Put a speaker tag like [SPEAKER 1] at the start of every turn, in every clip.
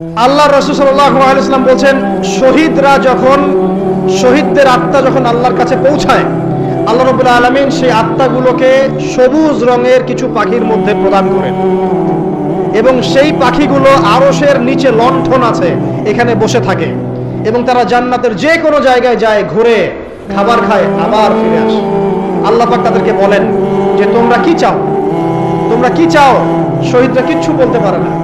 [SPEAKER 1] আল্লাহ রসুল বলছেন, শহীদরা যখন, শহীদদের আত্মা যখন আল্লাহর কাছে পৌঁছায়, আল্লাহ রবুল্লা আলমিন সেই আত্মাগুলোকে সবুজ রঙের কিছু পাখির মধ্যে প্রদান করেন। এবং সেই পাখিগুলো আরসের নিচে লণ্ঠন আছে, এখানে বসে থাকে। এবং তারা জান্নাতের যে কোনো জায়গায় যায়, ঘুরে, খাবার খায়, আবার ফিরে আসে। আল্লাহ পাক তাদেরকে বলেন যে, তোমরা কি চাও? তোমরা কি চাও? শহীদরা কিচ্ছু বলতে পারে না।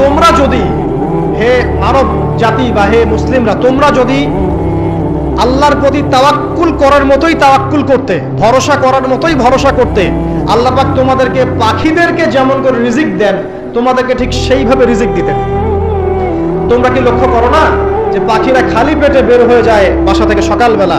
[SPEAKER 1] তোমরা যদি হে জাতি বা হে মুসলিমরা, তোমরা যদি আল্লাহর প্রতি তাওয়াক্কুল করার মতোই তাওয়াক্কুল করতে, ভরসা করার মতোই ভরসা করতে, আল্লাহ পাক তোমাদেরকে পাখিদেরকে যেমন করে রিজিক দেন, তোমাদেরকে ঠিক সেইভাবে রিজিক দিতেন। তোমরা কি লক্ষ্য করো না যে পাখিরা খালি পেটে বের হয়ে যায় বাসা থেকে সকালবেলা?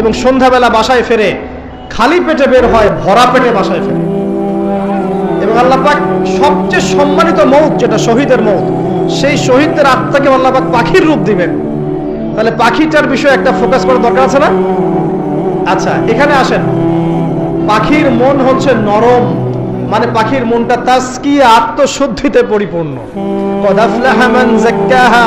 [SPEAKER 1] এবং সন্ধ্যাবেলা বাসায় ফেরে খালি পেটে বের হয়, ভরা পেটে বাসায় ফেরে। এবং আল্লাহ পাক সবচেয়ে সম্মানিত মৌত যেটা শহীদের মৌত, সেই শহীদদের আত্মাকে আল্লাহ পাক পাখির রূপ দিবেন। তাহলে পাখিটার বিষয়ে একটা ফোকাস করার দরকার আছে না? আচ্ছা এখানে আসেন। পাখির মন হচ্ছে নরম মানে পাখির মনটা তাস্কি আত্মশুদ্ধিতে পরিপূর্ণ। কদ আফলাহা মান যাক্কাহা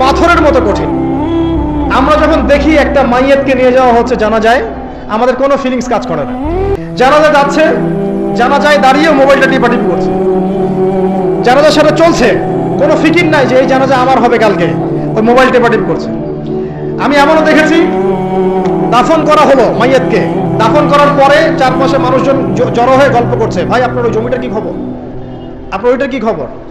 [SPEAKER 1] পাথরের মতো কঠিন। আমরা যখন দেখি একটা মাইয়েতকে নিয়ে যাওয়া হচ্ছে জানা যায় আমাদের কোনো ফিলিংস কাজ করে না। জানাজা যাচ্ছে জানা যায় দাঁড়িয়ে মোবাইলটা টিপাটিপি করছে। জানাজার সাথে চলছে, কোনো ফিকির নাই যে এই জানাজা আমার হবে কালকে। ওই মোবাইল টেপাটিপ করছে। আমি এমনও দেখেছি, দাফন করা হলো মাইয়াতকে। দাফন করার পরে চারপাশে মানুষজন জড়ো হয়ে গল্প করছে, ভাই, আপনার ওই জমিটার কি খবর? আপনার ওইটার কি খবর?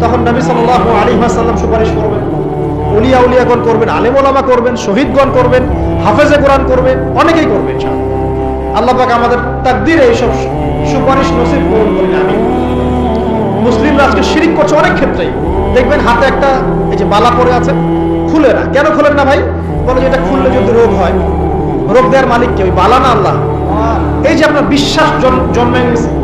[SPEAKER 1] তখন নবী সাল্লাল্লাহু আলাইহি ওয়াসাল্লাম সুপারিশ করবেন। উলিয়া উলিয়াগণ করবেন আলেম ওলামা করবেন, শহীদগণ করবেন, হাফেজে কোরআন করবেন, অনেকেই করবেন আল্লাহ পাক আমাদের তাকদিরে এইসব সুপারিশ নসিব করুন বলি আমি মুসলিমরা আজকে শিরিক করছে অনেক ক্ষেত্রেই। দেখবেন হাতে একটা, এই যে বালা পরে আছে, খুলে না। কেন খুলেন না ভাই? বলে যে এটা খুললে যদি রোগ হয়, রোগ দেওয়ার মালিক কে? ওই বালা না আল্লাহ? এই যে আপনার বিশ্বাস জন- জন্মে গেছে।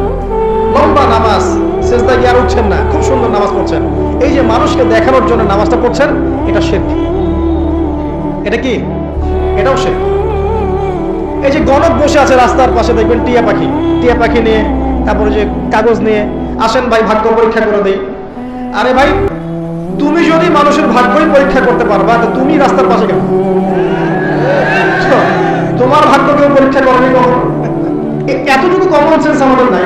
[SPEAKER 1] লম্বা নামাজ শেষদা গিয়ে আর উঠছেন না? খুব সুন্দর নামাজ পড়ছেন। এই যে মানুষকে দেখানোর জন্য নামাজটা পড়ছেন, এটা শেখ এটা কি? এটাও শেখ এই যে গণক বসে আছে রাস্তার পাশে, দেখবেন টিয়া পাখি। টিয়া পাখি নিয়ে, তারপরে যে কাগজ নিয়ে, আসেন ভাই, ভাগ্য পরীক্ষা করে দেই। আরে ভাই, তুমি যদি মানুষের ভাগ্যই পরীক্ষা করতে পারবা, তো তুমি রাস্তার পাশে কেন? তোমার ভাগ্য কেউ পরীক্ষা করবে কখনো? এতটুকু কমন সেন্স আমাদের নাই।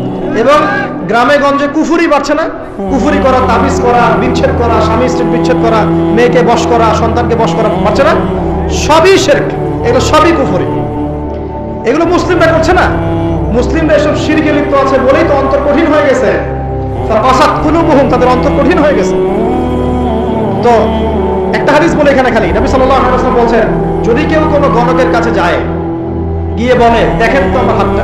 [SPEAKER 1] এবং গ্রামে গঞ্জে কুফুরি বাড়ছে না। কুফুরি করা, তাবিজ করা, বিচ্ছেদ করা, স্বামী স্ত্রী বিচ্ছেদ করা, মেয়েকে বশ করা, সন্তানকে বশ করা বাড়ছে না। সবই শেরক। এগুলো সবই কুফুরি। এগুলো মুসলিমরা করছে না। মুসলিমরা এসব শিরকে লিপ্ত আছে বলেই তো অন্তর কঠিন হয়ে গেছে। পাশাত কুলুবুহুম, তাদের অন্তর কঠিন হয়ে গেছে। তো একটা হাদিস বলে এখানে খালি। নবী ওয়াসাল্লাম বলছেন, যদি কেউ কোনো গণকের কাছে যায়, গিয়ে বলে, দেখেন তো আমার হাতটা।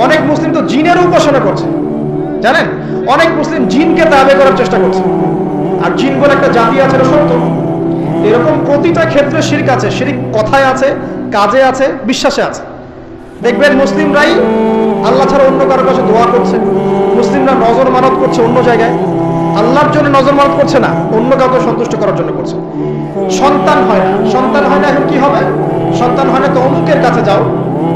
[SPEAKER 1] অনেক মুসলিম তো জিনের উপাসনা করছে। জানেন? অনেক মুসলিম জিনকে তাবে করার চেষ্টা করছে। আর জিন বলে একটা জাতি আছে সত্য। এরকম প্রতিটা ক্ষেত্রে শিরিক আছে। শিরিক কথায় আছে, কাজে আছে, বিশ্বাসে আছে। দেখবেন মুসলিমরাই আল্লাহ ছাড়া অন্য কারোর কাছে দোয়া করছে। মুসলিমরা নজর মানত করছে অন্য জায়গায়। আল্লাহর জন্য নজর মানত করছে না, অন্য কাউকে সন্তুষ্ট করার জন্য করছে। সন্তান হয় না। সন্তান হয় না এখন কি হবে? সন্তান হয় না তো অমুকের কাছে যাও।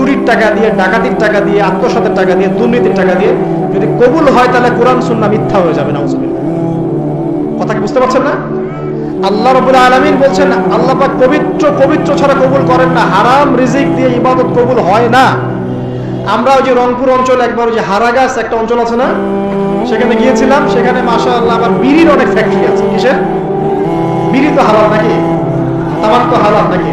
[SPEAKER 1] চুরির টাকা দিয়ে, ডাকাতির টাকা দিয়ে, আত্মসাতের টাকা দিয়ে, দুর্নীতির টাকা দিয়ে যদি কবুল হয় তাহলে কোরআন সুন্না মিথ্যা হয়ে যাবে, নাউজুবিল্লাহ। কথা কি বুঝতে পারছেন না? আল্লাহ রবুল আলমিন বলছেন, আল্লাহ পাক পবিত্র পবিত্র ছাড়া কবুল করেন না, হারাম রিজিক দিয়ে ইবাদত কবুল হয় না। আমরা ওই যে রংপুর অঞ্চল, একবার ওই যে হারাগাছ একটা অঞ্চল আছে না? সেখানে গিয়েছিলাম, সেখানে মাসা আল্লাহ আবার বিড়ির অনেক ফ্যাক্টরি আছে। কিসের? বিড়ি তো হালাল নাকি? তামাক তো হালাল নাকি?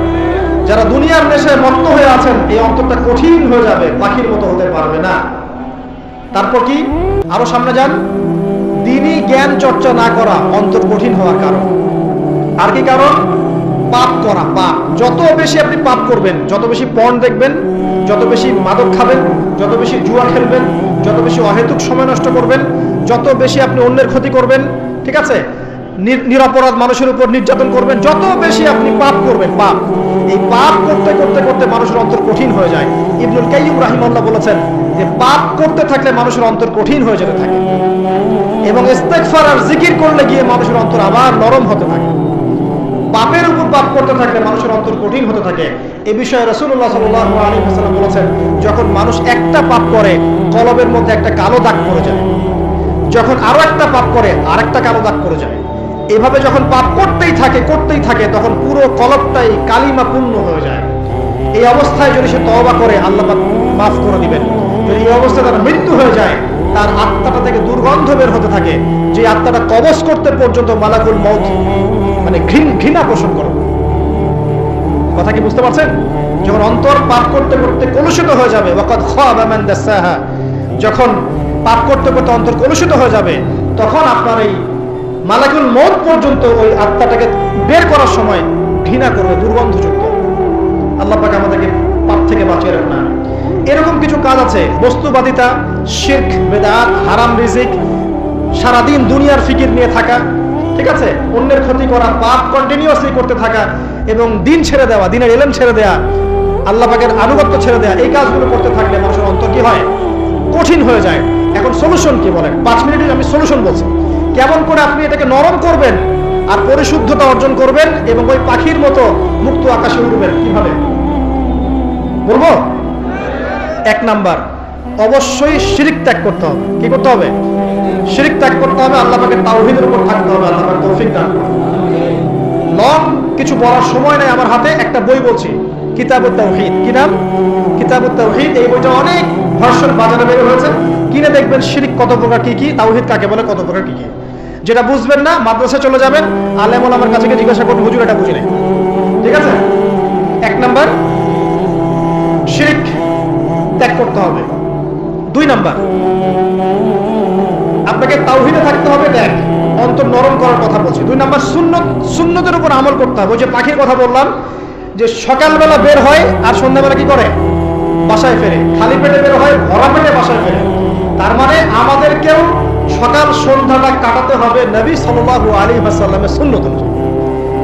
[SPEAKER 1] যারা দুনিয়ার নেশায় মত্ত হয়ে আছেন, এই অন্তরটা কঠিন হয়ে যাবে, পাখির মতো হতে পারবে না। তারপর কি? আরও সামনে যান। দিনই জ্ঞান চর্চা না করা অন্তর কঠিন হওয়ার কারণ। আর কি কারণ? পাপ করা, পাপ। যত বেশি আপনি পাপ করবেন, যত বেশি পণ দেখবেন, যত বেশি মাদক খাবেন, যত বেশি জুয়া খেলবেন, যত বেশি অহেতুক সময় নষ্ট করবেন, যত বেশি আপনি অন্যের ক্ষতি করবেন, ঠিক আছে? নির- নিরপরাধ মানুষের উপর নির্যাতন করবেন, যত বেশি আপনি পাপ করবেন, পাপ। এই পাপ করতে করতে করতে মানুষের অন্তর কঠিন হয়ে যায়। ইবনুল কাইয়ুম রাহিমাল্লাহ বলেছেন যে পাপ করতে থাকলে মানুষের অন্তর কঠিন হয়ে যেতে থাকে। এবং ইস্তেগফার আর জিকির করলে গিয়ে মানুষের অন্তর আবার নরম হতে থাকে। পাপের উপর পাপ করতে থাকলে মানুষের অন্তর কঠিন হতে থাকে। এ বিষয়ে রসুল্লাহ সাল্লাল্লাহু আলাইহি ওয়াসাল্লাম বলেছেন, যখন মানুষ একটা পাপ করে, কলবের মধ্যে একটা কালো দাগ পড়ে যায়। যখন আরও একটা পাপ করে, আরেকটা কালো দাগ পড়ে যায়। এভাবে যখন পাপ করতেই থাকে করতেই থাকে, তখন পুরো কলবটাই কালিমা পূর্ণ হয়ে যায়। এই অবস্থায় যদি সে তওবা করে, আল্লাহ মাফ করে দিবেন। যদি এই অবস্থায় তার মৃত্যু হয়ে যায়, তার আত্মাটা থেকে দুর্গন্ধ বের হতে থাকে, যে আত্মাটা কবজ করতে পর্যন্ত মালাকুল মৌত মানে ঘৃণ- ঘৃণা পোষণ করে। কথা কি বুঝতে পারছেন? যখন অন্তর পাপ করতে করতে কলুষিত হয়ে যাবে, ওয়াকাদ খাবা দাসাহা, যখন পাপ করতে করতে অন্তর কলুষিত হয়ে যাবে, তখন আপনার এই মালাকুল মৌত পর্যন্ত ওই আত্মাটাকে বের করার সময় ঘৃণা করবে, দুর্গন্ধযুক্ত। আল্লাহ পাক আমাদেরকে পাপ থেকে বাঁচিয়ে রাখুন না এরকম কিছু কাজ আছে, বস্তুবাদিতা, শির্ক, বেদাত, হারাম রিজিক, সারাদিন দুনিয়ার ফিকির নিয়ে থাকা, ঠিক আছে? অন্যের ক্ষতি করা, পাপ কন্টিনিউয়াসলি করতে থাকা এবং দিন ছেড়ে দেওয়া, দিনের এলেম ছেড়ে দেওয়া আল্লাহ পাকের আনুগত্য ছেড়ে দেওয়া এই কাজগুলো করতে থাকলে মানুষের অন্তর কি হয়? কঠিন হয়ে যায়। এখন সলিউশন কি বলেন? পাঁচ মিনিটে আমি সলিউশন বলছি। কেমন করে আপনি এটাকে নরম করবেন আর পরিশুদ্ধতা অর্জন করবেন এবং ওই পাখির মতো মুক্ত আকাশে উঠবেন কীভাবে? বলব? এক নাম্বার, অবশ্যই শিরিক ত্যাগ করতে হবে। কি করতে হবে? শিরিক ত্যাগ করতে হবে, আল্লাহ পাকে তাওহীদের উপর থাকতে হবে, আল্লাহ পাক তৌফিক দান লং, কিছু বলার সময় নাই আমার হাতে, একটা বই বলছি, কিতাবুত তাওহীদ। কি নাম? কিতাবুত তাওহীদ। এই বইটা অনেক ভার্সন বাজারে বের হয়েছে। কিনে দেখবেন শিরিক কত প্রকার কি কি, তাওহীদ কাকে বলে, কত প্রকার কি কি। যেটা বুঝবেন না, মাদ্রাসা চলে যাবেন আলেমুল আমার কাছে জিজ্ঞাসা করুন, হুজুর, এটা বুঝি ঠিক আছে? এক নাম্বার, শিরিক ত্যাগ করতে হবে। দুই নাম্বার, আপনাকে তাওহিদে থাকতে হবে, দেখ, অন্তর নরম করার কথা বলছি। দুই নাম্বার, সুন্নত, সুন্নতের উপর আমল করতে হবে। ওই যে পাখির কথা বললাম, যে সকালবেলা বের হয় আর সন্ধ্যাবেলা কি করে? বাসায় ফেরে। খালি পেটে বের হয়, ভরা পেটে বাসায় ফেরে। তার মানে আমাদেরকেও সকাল সন্ধ্যাটা কাটাতে হবে নবী সাল্লাল্লাহু আলাইহি ওয়াসাল্লামের সুন্নত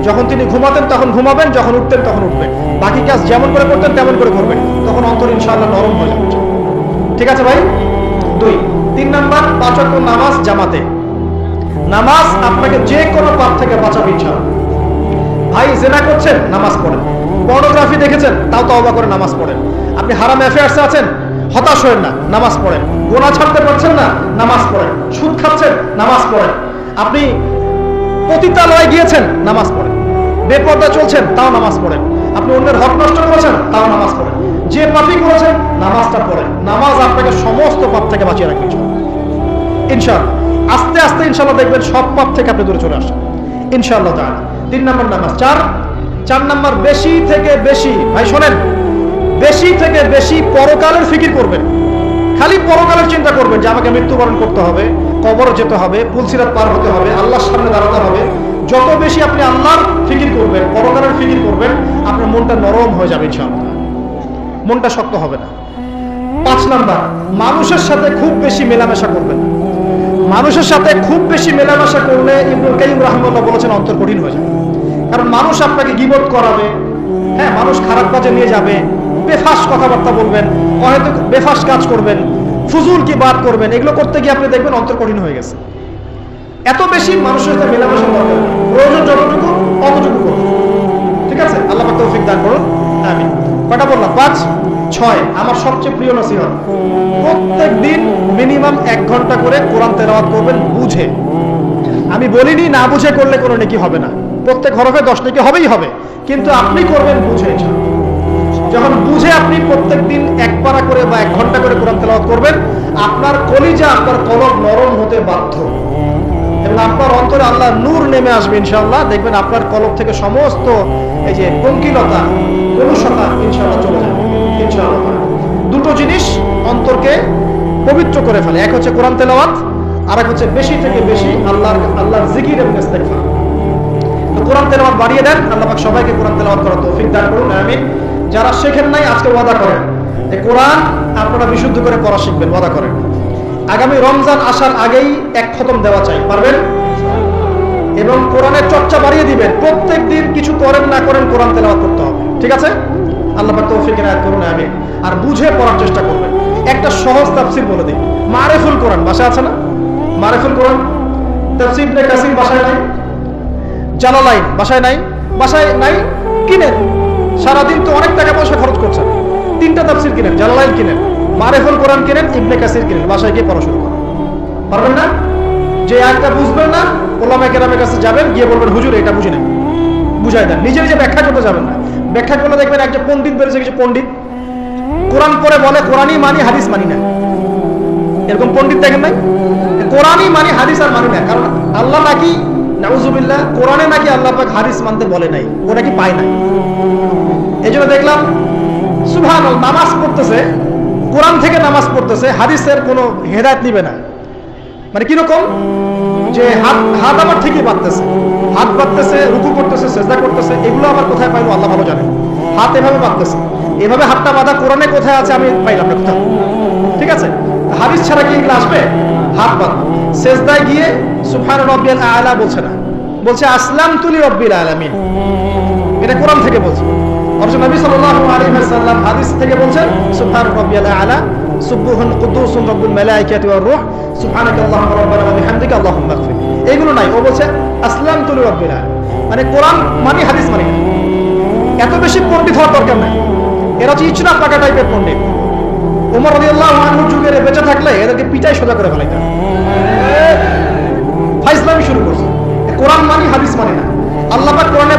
[SPEAKER 1] যখন তিনি ঘুমাতেন, তখন ঘুমাবেন, যখন উঠতেন, তখন উঠবেন। বাকি কাজ যেমন করে করতেন, তেমন করে করবেন। তখন অন্তর ইনশাআল্লাহ নরম হয়ে যাবে। ঠিক আছে ভাই? দুই। তিন নাম্বার, পাঁচ নামাজ জামাতে। নামাজ আপনাকে যে কোনো পাপ থেকে বাঁচাবে ইনশাআল্লাহ। ভাই, জেনা করছেন, নামাজ পড়েন। পর্নোগ্রাফি দেখেছেন, তাও তো তওবা করে নামাজ পড়েন। আপনি হারাম অ্যাফেয়ার্সে আছেন, হতাশ হয়েন না, নামাজ পড়েন। গোনা ছাড়তে পারছেন না, নামাজ পড়েন। সুদ খাচ্ছেন, নামাজ পড়েন। আপনি পতিতালয়ে গিয়েছেন, নামাজ পড়েন। বেপর্দা চলছেন, তাও নামাজ পড়েন। আপনি অন্যের হক নষ্ট করেছেন, তাও নামাজ পড়েন। যে পাপি করেছেন, নামাজটা পড়েন। নামাজ আপনাকে সমস্ত পাপ থেকে বাঁচিয়ে রাখবে, ইনশাআল্লাহ। আস্তে আস্তে, ইনশাআল্লাহ, দেখবেন সব পাপ থেকে আপনি দূরে চলে আসেন ইনশাআল্লাহ তাআলা। তিন নম্বর নামাজ। চার চার নম্বর, বেশি থেকে বেশি, ভাই শোনেন, বেশি থেকে বেশি পরকালের ফিকির করবেন। খালি পরকালের চিন্তা করবেন যে আমাকে মৃত্যুবরণ করতে হবে, কবর যেতে হবে পুলসিরাত পার হতে হবে, আল্লাহর সামনে দাঁড়াতে হবে। যত বেশি আপনি আল্লাহর ফিকির করবেন, পরকালের ফিকির করবেন, আপনার মনটা নরম হয়ে যাবে ইনশাআল্লাহ। মনটা শক্ত হবে না। পাঁচ নাম্বার, মানুষের সাথে খুব বেশি মেলামেশা করবেন মানুষের সাথে খুব বেশি মেলামেশা করলে ইবনুল কাইয়িম রাহমাতুল্লাহ বলেছেন, অন্তর কঠিন হয়ে যাবে। কারণ মানুষ আপনাকে গিবত করাবে হ্যাঁ মানুষ খারাপ কাজে নিয়ে যাবে বেফাস কথাবার্তা বলবেন হয়তো বেফাস কাজ করবেন, ফুজুল কি বাদ করবেন, এগুলো করতে গিয়ে আপনি দেখবেন অন্তর কঠিন হয়ে গেছে। এত বেশি মানুষের সাথে মেলামেশা দরকার প্রয়োজন যতটুকু, অতটুকু করুন। ঠিক আছে? আল্লাহ তৌফিক দান করুন। আমি কটা বললাম। পাঁচ, ছয়, আমার সবচেয়ে প্রিয় নসিহত। প্রত্যেক দিন মিনিমাম এক ঘণ্টা করে কোরআন তেলাওয়াত করবেন, বুঝে। আমি বলিনি, না বুঝে করলে কোনো নেকি হবে না। প্রত্যেক হরফে দশ নেকি হবেই হবে। কিন্তু আপনি করবেন, বুঝে। যখন বুঝে আপনি প্রত্যেক দিন এক পারা করে বা এক ঘণ্টা করে কোরআন তেলাওয়াত করবেন, আপনার কলিজা, আপনার কলব নরম হতে বাধ্য। এবং আপনার অন্তরে আল্লাহ নূর নেমে আসবে ইনশাআল্লাহ। দেখবেন আপনার কলব থেকে সমস্ত এই যে পঙ্কিলতা, কলুষতা ইনশাআল্লাহ চলে যাবে। ইনশাআল্লাহ। দুটো জিনিস অন্তরকে পবিত্র করে ফেলে। এক হচ্ছে কোরআন তেলাওয়াত আর এক হচ্ছে বেশি থেকে বেশি আল্লাহর আল্লাহর জিকির এবং ইস্তেগফার। তো কোরআন তেলাওয়াত বাড়িয়ে দেন। আল্লাহ পাক সবাইকে কোরআন তেলাওয়াত করার তৌফিক দান করুন। আমিন। যারা শেখেন নাই, আজকে ওয়াদা করেন। কোরআন আপনারা বিশুদ্ধ করে পড়া শিখবেন, ওয়াদা করেন। আগামী রমজান আসার আগেই এক খতম দেওয়া চাই, পারবেন? এবং কোরআনের চর্চা বাড়িয়ে দিবেন। প্রত্যেক দিন কিছু করেন, না করেন, কোরআন তেলাওয়াত করতে হবে। ঠিক আছে? আল্লাহ তৌফিক এনায়েত করুন, আমিন। আর বুঝে পড়ার চেষ্টা করবেন। একটা সহজ তাফসীর বলে দিই। মারেফুল কোরআন, বাসায় আছে না? মারেফুল কোরআন? তাফসীর কাসির বাসায় নাই? জালালাইন, বাসায় নাই? বাসায় নাই? কিনেন সারাদিন তো অনেক টাকা পয়সা খরচ করছেন। তিনটা তাফসির কিনেন জালালাইন কিনেন, মারেফুল কোরআন কিনেন, ইবনে কাসির কিনেন, বাসায় গিয়ে পড়া শুরু করেন। পারবেন না? যে আয়াতটা বুঝবেন না ওলামা কেরামের কাছে যাবেন, গিয়ে বলবেন, হুজুর, এটা বুঝি না বুঝাই দেন। নিজে নিজে ব্যাখ্যা করতে যাবেন না। ব্যাখ্যা করলে দেখবেন একটা পণ্ডিত বেড়েছে কিছু পণ্ডিত। কোরআন পরে বলে, কোরআনই মানি, হাদিস মানি না। এরকম পণ্ডিত দেখেন নাই? কোরআনই মানি, হাদিস আর মানি না। কারণ আল্লাহ নাকি, নাউজুবিল্লাহ, কোরআনে নাকি আল্লাহ পাক হাদিস মানতে বলে নাই। ও নাকি পায় নাই? এই দেখলাম সুভান নামাজ পড়তেছে, কোরআন থেকে নামাজ পড়তেছে, হাদিসের কোনো হেদায়ত নিবে না। মানে কীরকম? যে হাত হাত আমার ঠিকই বাঁধতেছে, হাত বাঁধতেছে, রুকু করতেছে, সেজদা করতেছে, এগুলো আমার কোথায় পাইবো, আল্লাহ ভালো জানে। হাত এভাবে বাঁধতেছে, এভাবে হাতটা বাঁধা কোরআনে কোথায় আছে আমি পাইলাম না কোথাও। ঠিক আছে? হাদিস ছাড়া কি এগুলো আসবে? হাত বাঁধ। সেজদায় গিয়ে সুফান রব্বিয়াল আলা বলছে না। বলছে আসলাম তুলি রব্বিল আলামিন। এটা কোরআন থেকে বলছে। এইগুলো নাই, ও বলছে আসলাম মানে কোরআন মানে হাদিস মানে এত বেশি হওয়ার দরকার নাই। এরা হচ্ছে পাকা টাইপের আনহু যুগের বেঁচে থাকলে এদেরকে পিটাই সোজা করে ফেলাইতেন ফাইজলামি শুরু করছে। কোরআন মানি হাদিস মানি না। আল্লাহ কোরআনে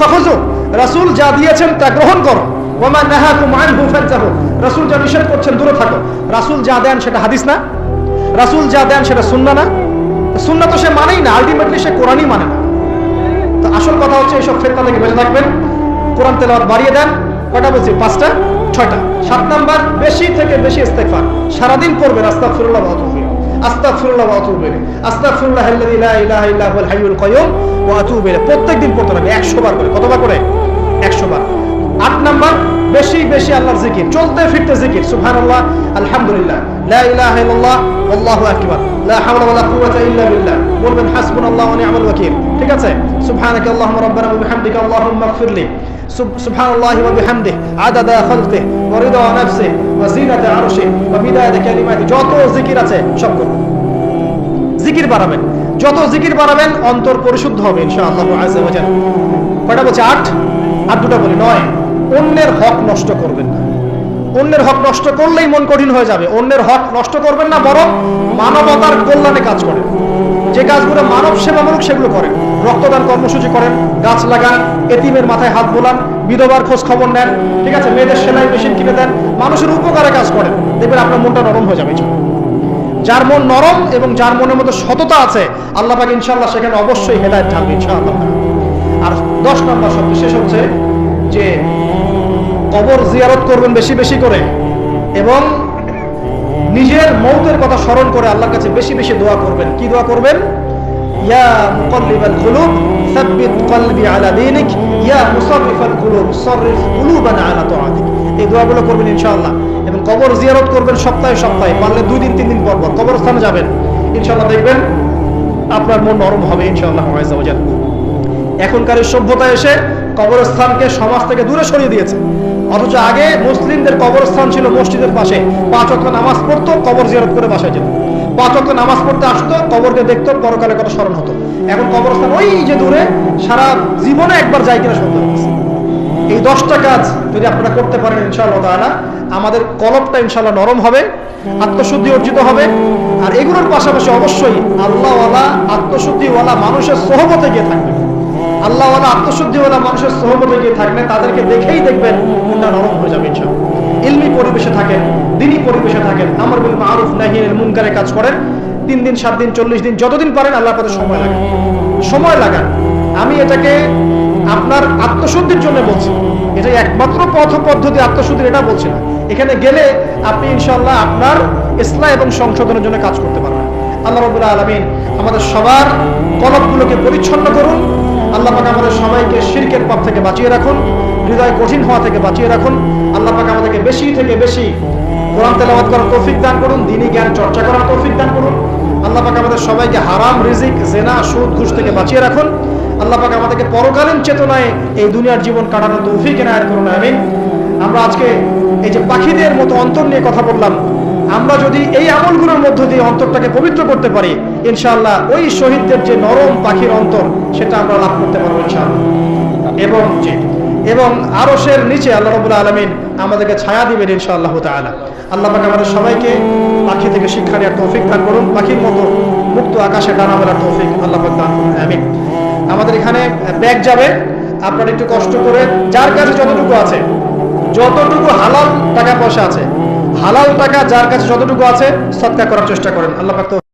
[SPEAKER 1] ফাখুযু রাসূল যা দিয়েছেন তা গ্রহণ করো। রাসূল যা নিষেধ করছেন দূরে থাকো। রাসূল যা দেন সেটা হাদিস না। রাসূল যা দেন সেটা না। তো সে মানেই না আলটিমেটলি সে কোরআনই মানে না। তো আসল কথা হচ্ছে এইসব ফেতনা থেকে বেঁচে থাকবেন। কোরআন তেলাওয়াত বাড়িয়ে দেন। কটা বলছি? পাঁচটা? ছয়টা। সাত নাম্বার, বেশি থেকে বেশি ইস্তেগফার। সারাদিন পড়বেন, আস্তাগফিরুল্লাহ ওয়া পড়তে হবে 100 বার করে। কতবার করে? 100 বার। আট নাম্বার, বেশি বেশি আল্লাহর জিকির। চলতে ফিরতে জিকির। আলহামদুলিল্লাহ। ঠিক আছে? সুবহানাকা রাব্বানা ওয়া বিহামদিকা আল্লাহুম্মা ইগফিরলি سبحان الله وبحمده عدد خلقه ورضا نفسه وزينة عرشه ومداد كلماته যত জিকির আছে সব করবেন জিকির বাড়াবেন যত জিকির বাড়াবেন অন্তর পরিশুদ্ধ হবে ইনশাআল্লাহ আযজা ওয়া জাল কয়টা বলছে আট আর দুটো বলি নয় অন্যের হক নষ্ট করবেন না অন্যের হক নষ্ট করলেই মন কঠিন হয়ে যাবে অন্যের হক নষ্ট করবেন না বরং মানবতার কল্যাণে কাজ করেন যে কাজগুলো মানব সেবামূলক সেগুলো করেন রক্তদান কর্মসূচি করেন, গাছ লাগান, এতিমের মাথায় হাত বোলান, বিধবার খোঁজ খবর নেন, ঠিক আছে, মেয়েদের সেলাই মেশিন কিনে দেন, মানুষের উপকারে কাজ করেন। দেখবেন আপনার মনটা নরম হয়ে যাবে যার মন নরম এবং যার মনের মধ্যে সততা আছে, আল্লাহ পাক ইনশাআল্লাহ সেখানে অবশ্যই হেদায়েত থাকবে, ইনশাআল্লাহ। আর দশ নম্বর সবচেয়ে শেষ হচ্ছে যে, কবর জিয়ারত করবেন বেশি বেশি করে এবং নিজের মৌতের কথা স্মরণ করে আল্লাহর কাছে বেশি বেশি দোয়া করবেন। কি দোয়া করবেন? ইয়া মুকাল্লিবাল এই দোয়াগুলো করবেন ইনশাআল্লাহ। এবং কবর জিয়ারত করবেন সপ্তাহে সপ্তাহে। পারলে দুই দিন, তিন দিন পর পর কবরস্থানে যাবেন। ইনশাআল্লাহ দেখবেন আপনার মন নরম হবে ইনশাআল্লাহ এখনকার সভ্যতা এসে কবরস্থানকে সমাজ থেকে দূরে সরিয়ে দিয়েছে। অথচ আগে মুসলিমদের কবরস্থান ছিল মসজিদের পাশে। পাঁচ অক্ষ নামাজ পড়তো, কবর জিয়ারত করে বাসায় যেত। পাঁচ অক্ট নামাজ পড়তে আসতো, কবরকে দেখতো, পরকালে কথা স্মরণ হতো। এখন কবরস্থান ওই যে দূরে, সারা জীবনে একবার যায় কিনা সন্দেহ এই দশটা কাজ যদি আপনারা করতে পারেন, ইনশাআল্লাহ তাআলা, আমাদের কলবটা ইনশাআল্লাহ নরম হবে, আত্মশুদ্ধি অর্জিত হবে। আর এগুলোর পাশাপাশি অবশ্যই আল্লাহওয়ালা আত্মশুদ্ধিওয়ালা মানুষের সহবতে গিয়ে থাকবে আল্লাহওয়ালা আত্মশুদ্ধিওয়ালা মানুষের সহবতে গিয়ে থাকলে তাদেরকে দেখেই দেখবেন, মনটা নরম হয়ে যাবে ইনশাআল্লাহ। ইলমি পরিবেশে থাকেন দিনী পরিবেশে থাকেন। আমার বিল মারুফ নাহিয়ের মুনকারে কাজ করেন। তিন দিন, সাত দিন, চল্লিশ দিন, যতদিন পারেন আল্লাহর পথে সময় লাগান। সময় লাগান। আমি এটাকে আপনার আত্মশুদ্ধির জন্য বলছি। এটা একমাত্র পথ পদ্ধতি আত্মশুদ্ধির, এটা বলছি না। এখানে গেলে আপনি ইনশাল্লাহ আপনার ইসলাম এবং সংশোধনের জন্য কাজ করতে পারবেন। আল্লাহ রবুল্লাহ আলমিন আমাদের সবার কলবগুলোকে পরিচ্ছন্ন করুন। আল্লাহ পাক আমাদের সবাইকে শিরকের পাপ থেকে বাঁচিয়ে রাখুন। হৃদয় কঠিন হওয়া থেকে বাঁচিয়ে রাখুন। আল্লাহ পাক আমাদেরকে বেশি থেকে বেশি কোরআন তেলাওয়াত করার তৌফিক দান করুন, দিনী জ্ঞান চর্চা করার তৌফিক দান করুন। আল্লাহ পাক আমাদের সবাইকে হারাম রিজিক, জেনা, সুদ, ঘুষ থেকে বাঁচিয়ে রাখুন। আল্লাহ পাক আমাদেরকে পরকালীন চেতনায় এই দুনিয়ার জীবন কাটানোর তৌফিক এনায়ত করুন, আমিন। আমরা আজকে এই যে পাখিদের মতো অন্তর নিয়ে কথা বললাম, আমরা যদি এই আমলগুলোর মধ্য দিয়ে অন্তরটাকে পবিত্র করতে পারি, ইনশাআল্লাহ ওই শহীদদের যে নরম পাখির অন্তর, সেটা আমরা লাভ করতে পারব, ইনশাআল্লাহ। এবং যে এবং আরশের নিচে আল্লাহ রবুল্লা আলমিন আমাদেরকে ছায়া দিবেন ইনশাআল্লাহ তাআলা। আল্লাহ পাক আমাদের সবাইকে পাখি থেকে শিক্ষা নেওয়ার তৌফিক দান করুন, পাখির মতো মুক্ত আকাশে ডানা মেলার তৌফিক আল্লাহ পাক দান করুন, আমিন। আমাদের এখানে ব্যাগ যাবে, আপনারা একটু কষ্ট করে, যার কাছে যতটুকু আছে, যতটুকু হালাল টাকা পয়সা আছে, হালাল টাকা যার কাছে যতটুকু আছে, সৎকার করার চেষ্টা করেন, আল্লাহ পাক